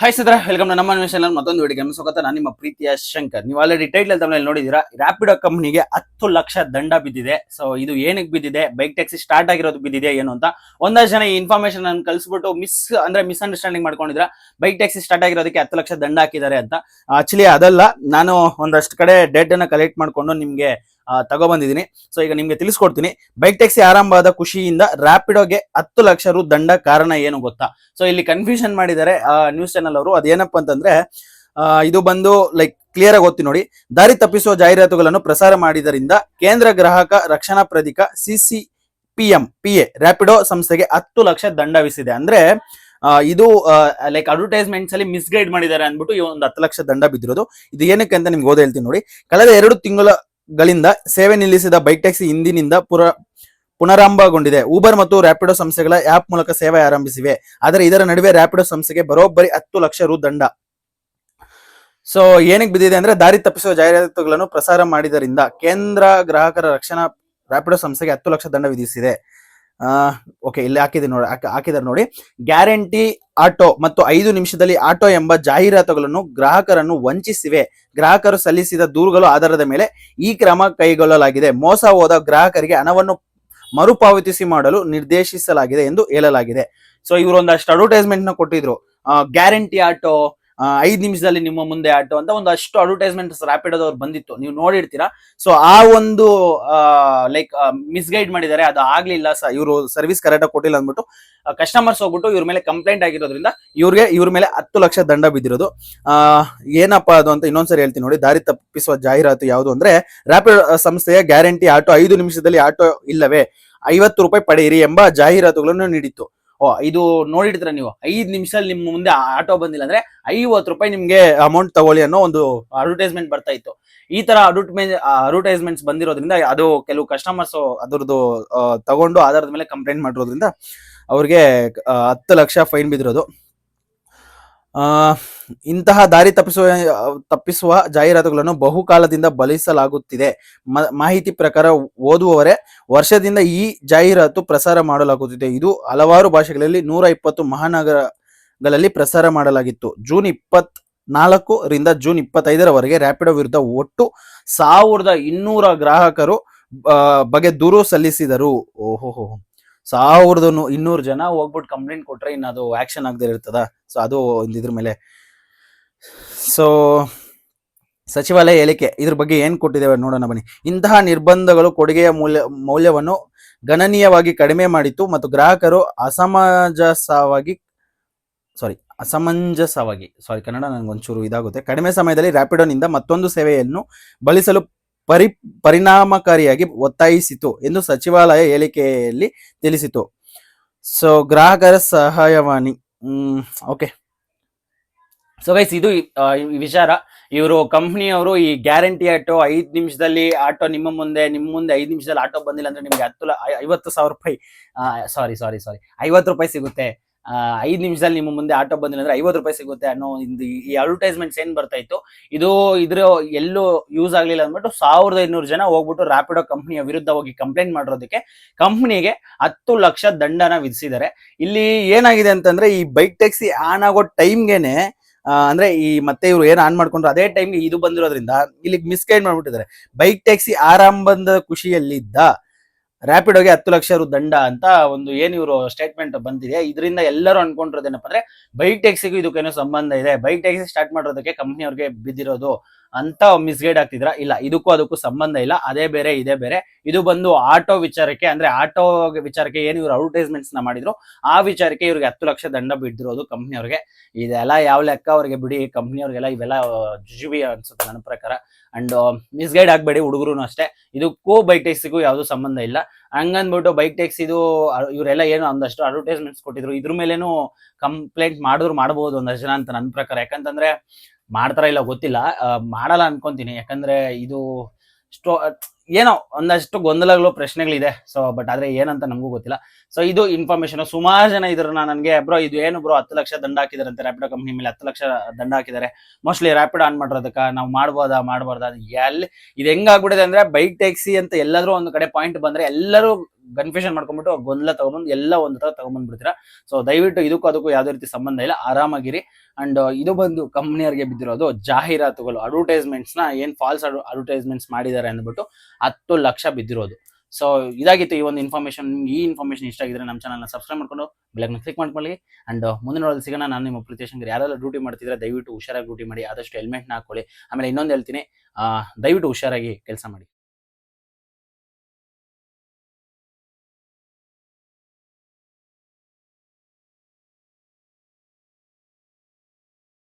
Hi ಸದ್ರ welcome ನಮ್ಮ channel ಮತ್ತೊಂದು ವಿಡಿಯೋ ಸ್ವಾಗತ. ನಾನು ನಿಮ್ಮ ಪ್ರೀತಿಯ ಶಂಕರ್. ನೀವು ಆಲ್ರೆಡಿ ಟೈಟಲ್ ತಮ್ಮಲ್ಲಿ ನೋಡಿದೀರಾ ರ್ಯಾಪಿಡೋ ಕಂಪನಿಗೆ ಹತ್ತು ಲಕ್ಷ ದಂಡ ಬಿದ್ದಿದೆ. ಸೊ ಇದು ಏನಕ್ಕೆ ಬಿದ್ದಿದೆ ಬೈಕ್ ಟ್ಯಾಕ್ಸಿ ಸ್ಟಾರ್ಟ್ ಆಗಿರೋದು ಬಿದ್ದಿದೆ ಏನು ಅಂತ ಒಂದಷ್ಟು ಜನ ಈ ಇನ್ಫಾರ್ಮೇಶನ್ ಅನ್ನು ಕಳಿಸ್ಬಿಟ್ಟು ಮಿಸ್ ಅಂದ್ರೆ ಮಿಸ್ಅಂಡರ್ಸ್ಟ್ಯಾಂಡಿಂಗ್ ಮಾಡ್ಕೊಂಡಿದ್ರ ಬೈಕ್ ಟ್ಯಾಕ್ಸಿ ಸ್ಟಾರ್ಟ್ ಆಗಿರೋದಕ್ಕೆ ಹತ್ತು ಲಕ್ಷ ದಂಡ ಹಾಕಿದ್ದಾರೆ ಅಂತ. ಆಕ್ಚುಲಿ ಅದಲ್ಲ, ನಾನು ಒಂದಷ್ಟು ಕಡೆ ಡೇಟ್ ಅನ್ನ ಕಲೆಕ್ಟ್ ಮಾಡ್ಕೊಂಡು ನಿಮ್ಗೆ ತಗೊಬಂದಿದ್ದೀನಿ ಸೊ ಈಗ ನಿಮ್ಗೆ ತಿಳಿಸ್ಕೊಡ್ತೀನಿ. ಬೈಕ್ ಟ್ಯಾಕ್ಸಿ ಆರಂಭ ಆದ ಖುಷಿಯಿಂದ ರ್ಯಾಪಿಡೋಗೆ ಹತ್ತು ಲಕ್ಷ ರು ದಂಡ ಕಾರಣ ಏನು ಗೊತ್ತಾ? ಸೊ ಇಲ್ಲಿ ಕನ್ಫ್ಯೂಷನ್ ಮಾಡಿದ್ದಾರೆ ನ್ಯೂಸ್ ಚಾನಲ್ ಅವರು. ಅದೇನಪ್ಪ ಅಂತಂದ್ರೆ ಇದು ಬಂದು ಲೈಕ್ ಕ್ಲಿಯರ್ ಆಗಿ ಗೊತ್ತಿ ನೋಡಿ. ದಾರಿ ತಪ್ಪಿಸುವ ಜಾಹೀರಾತುಗಳನ್ನು ಪ್ರಸಾರ ಮಾಡಿದರಿಂದ ಕೇಂದ್ರ ಗ್ರಾಹಕ ರಕ್ಷಣಾ ಪ್ರಧಿಕ CC PM P A Rapido ಸಂಸ್ಥೆಗೆ ಹತ್ತು ಲಕ್ಷ ದಂಡ ವಿಸಿದೆ ಅಂದ್ರೆ ಇದು ಲೈಕ್ ಅಡ್ವರ್ಟೈಸ್ಮೆಂಟ್ಸ್ ಅಲ್ಲಿ ಮಿಸ್ಗೈಡ್ ಮಾಡಿದ್ದಾರೆ ಅಂದ್ಬಿಟ್ಟು ಈ ಒಂದು ಹತ್ತು ಲಕ್ಷ ದಂಡ ಬಿದ್ದಿರೋದು. ಇದು ಏನಕ್ಕೆ ಅಂತ ನಿಮ್ಗೆ ಓದ ಹೇಳ್ತೀನಿ ನೋಡಿ. ಕಳೆದ ಎರಡು ತಿಂಗಳುಗಳಿಂದ ಸೇವೆ ನಿಲ್ಲಿಸಿದ ಬೈಕ್ ಟ್ಯಾಕ್ಸಿ ಇಂದಿನಿಂದ ಪುರ, ಪುನರಾರಂಭಗೊಂಡಿದೆ. ಊಬರ್ ಮತ್ತು ರ್ಯಾಪಿಡೋ ಸಂಸ್ಥೆಗಳ ಆಪ್ ಮೂಲಕ ಸೇವೆ ಆರಂಭಿಸಿವೆ. ಆದರೆ ಇದರ ನಡುವೆ ರ್ಯಾಪಿಡೋ ಸಂಸ್ಥೆಗೆ ಬರೋಬ್ಬರಿ ಹತ್ತು ಲಕ್ಷ ರು ದಂಡ. ಸೊ ಏನಕ್ಕೆ ಬಿದ್ದಿದೆ ಅಂದ್ರೆ ದಾರಿ ತಪ್ಪಿಸುವ ಜಾಹೀರಾತುಗಳನ್ನು ಪ್ರಸಾರ ಮಾಡಿದರಿಂದ ಕೇಂದ್ರ ಗ್ರಾಹಕರ ರಕ್ಷಣಾ ರ್ಯಾಪಿಡೋ ಸಂಸ್ಥೆಗೆ ಹತ್ತು ಲಕ್ಷ ದಂಡ ವಿಧಿಸಿದೆ. ಓಕೆ ಇಲ್ಲಿ ಹಾಕಿದೆ ನೋಡಿ ಹಾಕಿದಾರೆ ನೋಡಿ. ಗ್ಯಾರಂಟಿ ಆಟೋ ಮತ್ತು ಐದು ನಿಮಿಷದಲ್ಲಿ ಆಟೋ ಎಂಬ ಜಾಹೀರಾತುಗಳನ್ನು ಗ್ರಾಹಕರನ್ನು ವಂಚಿಸಿವೆ. ಗ್ರಾಹಕರು ಸಲ್ಲಿಸಿದ ದೂರುಗಳು ಆಧಾರದ ಮೇಲೆ ಈ ಕ್ರಮ ಕೈಗೊಳ್ಳಲಾಗಿದೆ. ಮೋಸ ಹೋದ ಗ್ರಾಹಕರಿಗೆ ಹಣವನ್ನು ಮರುಪಾವತಿಸಿ ಮಾಡಲು ನಿರ್ದೇಶಿಸಲಾಗಿದೆ ಎಂದು ಹೇಳಲಾಗಿದೆ. ಸೊ ಇವರು ಒಂದಷ್ಟು ಅಡ್ವರ್ಟೈಸ್ಮೆಂಟ್ನ ಕೊಟ್ಟಿದ್ರು. ಗ್ಯಾರಂಟಿ ಆಟೋ ಐದ್ ನಿಮಿಷದಲ್ಲಿ ನಿಮ್ಮ ಮುಂದೆ ಆಟೋ ಅಂತ ಒಂದು ಅಷ್ಟು ಅಡ್ವರ್ಟೈಸ್ಮೆಂಟ್ ರ್ಯಾಪಿಡೋದವ್ರು ಬಂದಿತ್ತು. ನೀವು ನೋಡಿರ್ತೀರಾ? ಸೊ ಆ ಒಂದು ಲೈಕ್ ಮಿಸ್ಗೈಡ್ ಮಾಡಿದ್ದಾರೆ. ಅದು ಆಗ್ಲಿಲ್ಲ ಇವರು ಸರ್ವಿಸ್ ಕರೆಕ್ಟಾಗಿ ಕೊಟ್ಟಿಲ್ಲ ಅಂದ್ಬಿಟ್ಟು ಕಸ್ಟಮರ್ಸ್ ಹೋಗ್ಬಿಟ್ಟು ಇವ್ರ ಮೇಲೆ ಕಂಪ್ಲೇಂಟ್ ಆಗಿರೋದ್ರಿಂದ ಇವ್ರಿಗೆ, ಇವ್ರ ಮೇಲೆ ಹತ್ತು ಲಕ್ಷ ದಂಡ ಬಿದ್ದಿರೋದು. ಏನಪ್ಪ ಅದು ಅಂತ ಇನ್ನೊಂದ್ಸರಿ ಹೇಳ್ತೀನಿ ನೋಡಿ. ದಾರಿ ತಪ್ಪಿಸುವ ಜಾಹೀರಾತು ಯಾವುದು ಅಂದ್ರೆ ರ್ಯಾಪಿಡ್ ಸಂಸ್ಥೆಯ ಗ್ಯಾರಂಟಿ ಆಟೋ ಐದು ನಿಮಿಷದಲ್ಲಿ ಆಟೋ ಇಲ್ಲವೇ ಐವತ್ತು ರೂಪಾಯಿ ಪಡೆಯಿರಿ ಎಂಬ ಜಾಹೀರಾತುಗಳನ್ನು ನೀಡಿತ್ತು. ಇದು ನೋಡಿಡ್ತೀರ ನೀವು, ಐದು ನಿಮಿಷದಲ್ಲಿ ನಿಮ್ಮ ಮುಂದೆ ಆಟೋ ಬಂದಿಲ್ಲ ಅಂದ್ರೆ ಐವತ್ತು ರೂಪಾಯಿ ನಿಮ್ಗೆ ಅಮೌಂಟ್ ತಗೊಳ್ಳಿ ಅನ್ನೋ ಒಂದು ಅಡ್ವರ್ಟೈಸ್ಮೆಂಟ್ ಬರ್ತಾ ಇತ್ತು. ಈ ತರ ಅಡ್ವರ್ಟೈಸ್ಮೆಂಟ್ ಅಡ್ವರ್ಟೈಸ್ಮೆಂಟ್ಸ್ ಬಂದಿರೋದ್ರಿಂದ ಅದು ಕೆಲವು ಕಸ್ಟಮರ್ಸ್ ಅದರದ್ದು ತಗೊಂಡು ಆಧಾರದ ಮೇಲೆ ಕಂಪ್ಲೇಂಟ್ ಮಾಡಿರೋದ್ರಿಂದ ಅವ್ರಿಗೆ ಹತ್ತು ಲಕ್ಷ ಫೈನ್ ಬಿದ್ದಿರೋದು. ಇಂತಹ ದಾರಿ ತಪ್ಪಿಸುವ ತಪ್ಪಿಸುವ ಜಾಹೀರಾತುಗಳನ್ನು ಬಹುಕಾಲದಿಂದ ಬಲಿಸಲಾಗುತ್ತಿದೆ. ಮಾಹಿತಿ ಪ್ರಕಾರ ಓದುವವರೇ, ವರ್ಷದಿಂದ ಈ ಜಾಹೀರಾತು ಪ್ರಸಾರ ಮಾಡಲಾಗುತ್ತಿದೆ. ಇದು ಹಲವಾರು ಭಾಷೆಗಳಲ್ಲಿ ನೂರ ಇಪ್ಪತ್ತು ಮಹಾನಗರಗಳಲ್ಲಿ ಪ್ರಸಾರ ಮಾಡಲಾಗಿತ್ತು. ಜೂನ್ ಇಪ್ಪತ್ ನಾಲ್ಕರಿಂದ ಜೂನ್ ಇಪ್ಪತ್ತೈದರವರೆಗೆ ರ್ಯಾಪಿಡೋ ವಿರುದ್ಧ ಒಟ್ಟು ಸಾವಿರದ ಇನ್ನೂರ ಗ್ರಾಹಕರು ಬಗ್ಗೆ ದೂರು ಸಲ್ಲಿಸಿದರು. ಓಹೋ ಸಾವಿರದ ಇನ್ನೂರು ಜನ ಹೋಗ್ಬಿಟ್ಟು ಕಂಪ್ಲೇಂಟ್ ಕೊಟ್ರೆ ಇನ್ನು ಅದು ಆಕ್ಷನ್ ಆಗದೆ ಇರ್ತದ. ಸೊ ಅದು ಇದ್ರ ಮೇಲೆ. ಸೊ ಸಚಿವಾಲಯ ಹೇಳಿಕೆ, ಇದ್ರ ಬಗ್ಗೆ ಏನು ಕೊಟ್ಟಿದ್ದೇವೆ ನೋಡೋಣ ಬನ್ನಿ. ಇಂತಹ ನಿರ್ಬಂಧಗಳು ಕೊಡುಗೆಯ ಮೌಲ್ಯ, ಮೌಲ್ಯವನ್ನು ಗಣನೀಯವಾಗಿ ಕಡಿಮೆ ಮಾಡಿತ್ತು ಮತ್ತು ಗ್ರಾಹಕರು ಅಸಮಂಜಸವಾಗಿ ಸಾರಿ ಅಸಮಂಜಸವಾಗಿ ಸಾರಿ ಕನ್ನಡ ನನಗೊಂಚೂರು ಇದಾಗುತ್ತೆ. ಕಡಿಮೆ ಸಮಯದಲ್ಲಿ ರ್ಯಾಪಿಡೋನಿಂದ ಮತ್ತೊಂದು ಸೇವೆಯನ್ನು ಬಳಸಲು ಪರಿ, ಪರಿಣಾಮಕಾರಿಯಾಗಿ ಒತ್ತಾಯಿಸಿತು ಎಂದು ಸಚಿವಾಲಯ ಹೇಳಿಕೆಯಲ್ಲಿ ತಿಳಿಸಿತು. ಸೊ ಗ್ರಾಹಕರ ಸಹಾಯವಾಣಿ. ಓಕೆ ಸೊ ಗೈಸ್ ಇದು ವಿಚಾರ. ಇವರು ಕಂಪ್ನಿಯವರು ಈ ಗ್ಯಾರಂಟಿ ಆಟೋ ಐದು ನಿಮಿಷದಲ್ಲಿ ಆಟೋ ನಿಮ್ಮ ಮುಂದೆ ನಿಮ್ಮ ಮುಂದೆ ಐದು ನಿಮಿಷದಲ್ಲಿ ಆಟೋ ಬಂದಿಲ್ಲ ಅಂದ್ರೆ ನಿಮ್ಗೆ ಹತ್ತು ಐವತ್ತು ಸಾವಿರ ರೂಪಾಯಿ ಸಾರಿ ಸಾರಿ ಸಾರಿ ಐವತ್ತು ರೂಪಾಯಿ ಸಿಗುತ್ತೆ. ಐದ್ ನಿಮಿಷದಲ್ಲಿ ನಿಮ್ಮ ಮುಂದೆ ಆಟೋ ಬಂದಿಲ್ಲ ಅಂದ್ರೆ ಐವತ್ತು ರೂಪಾಯಿ ಸಿಗುತ್ತೆ ಅನ್ನೋ ಒಂದು ಈ ಅಡ್ವರ್ಟೈಸ್ಮೆಂಟ್ಸ್ ಏನ್ ಬರ್ತಾ ಇತ್ತು, ಇದು ಇದ್ರ ಎಲ್ಲೂ ಯೂಸ್ ಆಗ್ಲಿಲ್ಲ ಅಂದ್ಬಿಟ್ಟು ಸಾವಿರದ ಐನೂರು ಜನ ಹೋಗ್ಬಿಟ್ಟು ರ್ಯಾಪಿಡೋ ಕಂಪ್ನಿಯ ವಿರುದ್ಧ ಹೋಗಿ ಕಂಪ್ಲೇಂಟ್ ಮಾಡಿರೋದಕ್ಕೆ ಕಂಪ್ನಿಗೆ ಹತ್ತು ಲಕ್ಷ ದಂಡನ ವಿಧಿಸಿದ್ದಾರೆ. ಇಲ್ಲಿ ಏನಾಗಿದೆ ಅಂತಂದ್ರೆ ಈ ಬೈಕ್ ಟ್ಯಾಕ್ಸಿ ಆನ್ ಆಗೋ ಟೈಮ್ಗೆನೆ ಅಂದ್ರೆ ಈ ಮತ್ತೆ ಇವ್ರು ಏನ್ ಆನ್ ಮಾಡ್ಕೊಂಡ್ರು ಅದೇ ಟೈಮ್ಗೆ ಇದು ಬಂದಿರೋದ್ರಿಂದ ಇಲ್ಲಿ ಮಿಸ್ಗೈಡ್ ಮಾಡ್ಬಿಟ್ಟಿದ್ದಾರೆ. ಬೈಕ್ ಟ್ಯಾಕ್ಸಿ ಆರಂಭದ ಖುಷಿಯಲ್ಲಿದ್ದ ರ್ಯಾಪಿಡೋಗೆ ಹತ್ತು ಲಕ್ಷ ರು ದಂಡ ಅಂತ ಒಂದು ಏನು ಇವರು ಸ್ಟೇಟ್ಮೆಂಟ್ ಬಂದಿದೆ. ಇದರಿಂದ ಎಲ್ಲರೂ ಅನ್ಕೊಂಡಿರೋದೇನಪ್ಪ ಅಂದ್ರೆ ಬೈಕ್ ಟ್ಯಾಕ್ಸಿಗೂ ಇದಕ್ಕೇನೋ ಸಂಬಂಧ ಇದೆ. ಬೈಕ್ ಟ್ಯಾಕ್ಸಿ ಸ್ಟಾರ್ಟ್ ಮಾಡಿರೋದಕ್ಕೆ ಕಂಪ್ನಿ ಅವ್ರಿಗೆ ಬಿದ್ದಿರೋದು. ಅಂತ ಮಿಸ್ಗೈಡ್ ಆಗ್ತಿದ್ರ? ಇಲ್ಲ, ಇದಕ್ಕೂ ಅದಕ್ಕೂ ಸಂಬಂಧ ಇಲ್ಲ. ಅದೇ ಬೇರೆ, ಇದೇ ಬೇರೆ. ಇದು ಬಂದು ಆಟೋ ವಿಚಾರಕ್ಕೆ, ಅಂದ್ರೆ ಆಟೋ ವಿಚಾರಕ್ಕೆ ಏನು ಇವ್ರು ಅಡ್ವರ್ಟೈಸ್ಮೆಂಟ್ಸ್ನ ಮಾಡಿದ್ರು, ಆ ವಿಚಾರಕ್ಕೆ ಇವ್ರಿಗೆ ಹತ್ತು ಲಕ್ಷ ದಂಡ ಬಿದ್ದಿರೋದು ಕಂಪ್ನಿ ಅವ್ರಿಗೆ. ಇದೆಲ್ಲ ಯಾವ ಲೆಕ್ಕ ಅವ್ರಿಗೆ ಬಿಡಿ ಕಂಪ್ನಿ ಅವ್ರಿಗೆಲ್ಲ ಇವೆಲ್ಲ ಜುಜುಬಿ ಅನ್ಸುತ್ತೆ ನನ್ನ ಪ್ರಕಾರ. ಅಂಡ್ ಮಿಸ್ಗೈಡ್ ಆಗ್ಬೇಡಿ ಹುಡುಗರು ಅಷ್ಟೇ. ಇದಕ್ಕೂ ಬೈಕ್ ಟ್ಯಾಕ್ಸಿಗೂ ಯಾವ್ದು ಸಂಬಂಧ ಇಲ್ಲ. ಹಂಗಂದ್ಬಿಟ್ಟು ಬೈಕ್ ಟ್ಯಾಕ್ಸಿದು ಇವರೆಲ್ಲ ಏನು ಒಂದಷ್ಟು ಅಡ್ವರ್ಟೈಸ್ಮೆಂಟ್ಸ್ ಕೊಟ್ಟಿದ್ರು, ಇದ್ರ ಮೇಲೇನು ಕಂಪ್ಲೇಂಟ್ ಮಾಡಿದ್ರು ಮಾಡಬಹುದು ಒಂದಷ್ಟು ಜನ ಅಂತ ನನ್ನ ಪ್ರಕಾರ. ಯಾಕಂತಂದ್ರೆ ಮಾಡ್ತಾರ ಇಲ್ಲ ಗೊತ್ತಿಲ್ಲ. ಮಾಡಲ್ಲ ಅನ್ಕೊಂತೀನಿ. ಯಾಕಂದ್ರೆ ಇದು ಸ್ಟೋ ಏನೋ ಒಂದಷ್ಟು ಗೊಂದಲಗಳು, ಪ್ರಶ್ನೆಗಳಿದೆ. ಸೊ ಬಟ್ ಆದ್ರೆ ಏನಂತ ನಮಗೂ ಗೊತ್ತಿಲ್ಲ. ಸೊ ಇದು ಇನ್ಫಾರ್ಮೇಶನ್ ಸುಮಾರು ಜನ ಇದ್ರನ್ನ ನನಗೆ, ಬ್ರೋ, ಇದು ಏನು ಬ್ರೋ? ಹತ್ತು ಲಕ್ಷ ದಂಡ ಹಾಕಿದಾರೆ ಅಂತ ರ್ಯಾಪಿಡೋ ಕಂಪ್ನಿ ಮೇಲೆ ಹತ್ತು ಲಕ್ಷ ದಂಡ ಹಾಕಿದ್ದಾರೆ ಮೋಸ್ಟ್ಲಿ ರ್ಯಾಪಿಡ್ ಆನ್ ಮಾಡಿರೋದಕ್ಕ. ನಾವು ಮಾಡ್ಬೋದಾ? ಮಾಡ್ಬಾರ್ದಾ? ಎಲ್ಲಿ ಇದು ಹೆಂಗಾಗ್ಬಿಟ್ಟಿದೆ ಅಂದ್ರೆ, ಬೈಕ್, ಟ್ಯಾಕ್ಸಿ ಅಂತ ಎಲ್ಲಾದ್ರೂ ಒಂದು ಕಡೆ ಪಾಯಿಂಟ್ ಬಂದ್ರೆ ಎಲ್ಲರೂ ಕನ್ಫ್ಯೂಷನ್ ಮಾಡ್ಕೊಂಡ್ಬಿಟ್ಟು ಗೊಂದಲ ತಗೊಂಡ್ಬಂದು ಎಲ್ಲ ಒಂದು ತರ ತಗೊಂಡ್ಬಂದ್ಬಿಡ್ತೀರಾ ಸೊ ದಯವಿಟ್ಟು ಇದಕ್ಕೂ ಅದಕ್ಕೂ ಯಾವುದೇ ರೀತಿ ಸಂಬಂಧ ಇಲ್ಲ, ಆರಾಮಾಗಿರಿ. ಅಂಡ್ ಇದು ಬಂದು ಕಂಪ್ನಿಯವ್ರಿಗೆ ಬಿದ್ದಿರೋದು ಜಾಹೀರಾತುಗಳು ಅಡ್ವರ್ಟೈಸ್ಮೆಂಟ್ಸ್ನ ಏನ್ ಫಾಲ್ಸ್ ಅಡ್ವರ್ಟೈಸ್ಮೆಂಟ್ಸ್ ಮಾಡಿದ್ದಾರೆ ಅಂದ್ಬಿಟ್ಟು ಹತ್ತು ಲಕ್ಷ ಬಿದ್ದಿರೋದು. ಸೊ ಇದಾಗಿತ್ತು ಈ ಒಂದು ಇನ್ಫಾರ್ಮೇಷನ್ ಈ ಇನ್ಫಾರ್ಮೇಷನ್ ಇಷ್ಟ ಆಗಿದ್ರೆ ನಮ್ಮ ಚಾನಲ್ನ ಸಬ್ಸ್ಕ್ರೈಬ್ ಮಾಡ್ಕೊಂಡು ಬೆಳಗ್ನ ಕ್ಲಿಕ್ ಮಾಡ್ಕೊಳ್ಳಿ. ಅಂಡ್ ಮುಂದಿನ ಒಳಗೆ ಸಿಗೋಣ. ನಾನು ನಿಮ್ಮ ಶಂಕರ್. ಯಾರೆಲ್ಲ ಡ್ಯೂಟಿ ಮಾಡ್ತಿದ್ರೆ ದಯವಿಟ್ಟು ಹುಷಾರಾಗಿ ಡ್ಯೂಟಿ ಮಾಡಿ, ಆದಷ್ಟು ಹೆಲ್ಮೆಟ್ನ ಹಾಕೊಳ್ಳಿ ಆಮೇಲೆ ಇನ್ನೊಂದು ಹೇಳ್ತೀನಿ. ದಯವಿಟ್ಟು ಹುಷಾರಾಗಿ ಕೆಲಸ ಮಾಡಿ.